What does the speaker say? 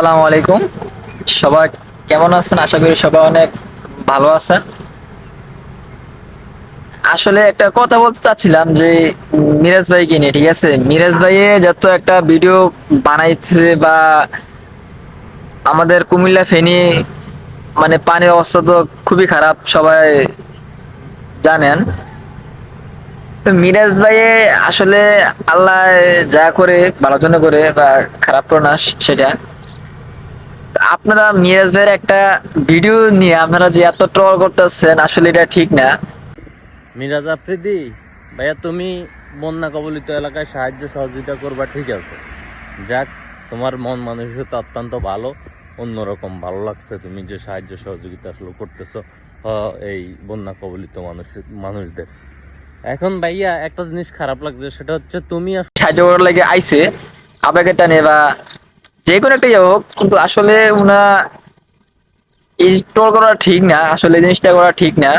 আসসালামু আলাইকুম। সবাই কেমন আছেন? আশা করি সবাই অনেক ভালো আছেন। আসলে একটা কথা বলতে চাচ্ছিলাম যে মিরাজ ভাইকে নিয়ে, ঠিক আছে? মিরাজ ভাইয়ে যত একটা ভিডিও বানাইছে বা আমাদের কুমিল্লা ফেনী মানে পানির অবস্থা তো খুবই খারাপ, সবাই জানেন। তো মিরাজ ভাইয়ে আসলে আল্লাহ যা করে, ভালো জন্য করে বা খারাপ করে না, সেটা। আপনারা মিরাজ ভাইয়ের একটা ভিডিও নিয়ে আপনারা যে এত ট্রল করতেছেন আসলে এটা ঠিক না। মিরাজ আফ্রিদি ভাইয়া তুমি বন্যা কবলিত এলাকায় সাহায্য সহযোগিতা করবা ঠিক আছে। যাক তোমার মন মানসিকতা অত্যন্ত ভালো অন্যরকম ভালো লাগছে তুমি যে সাহায্য সহযোগিতা আসলে করতেছো এই বন্যা কবলিত মানুষ মানুষদের। এখন ভাইয়া একটা জিনিস খারাপ লাগছে সেটা হচ্ছে তুমি সাহায্য করার লাগে আইসে আবেগের টানে বা যে কোনো একটা ইয়ে হোক, কিন্তু আসলে ওনা ইনস্টল করা ঠিক না, আসলে জিনিসটা করা ঠিক না।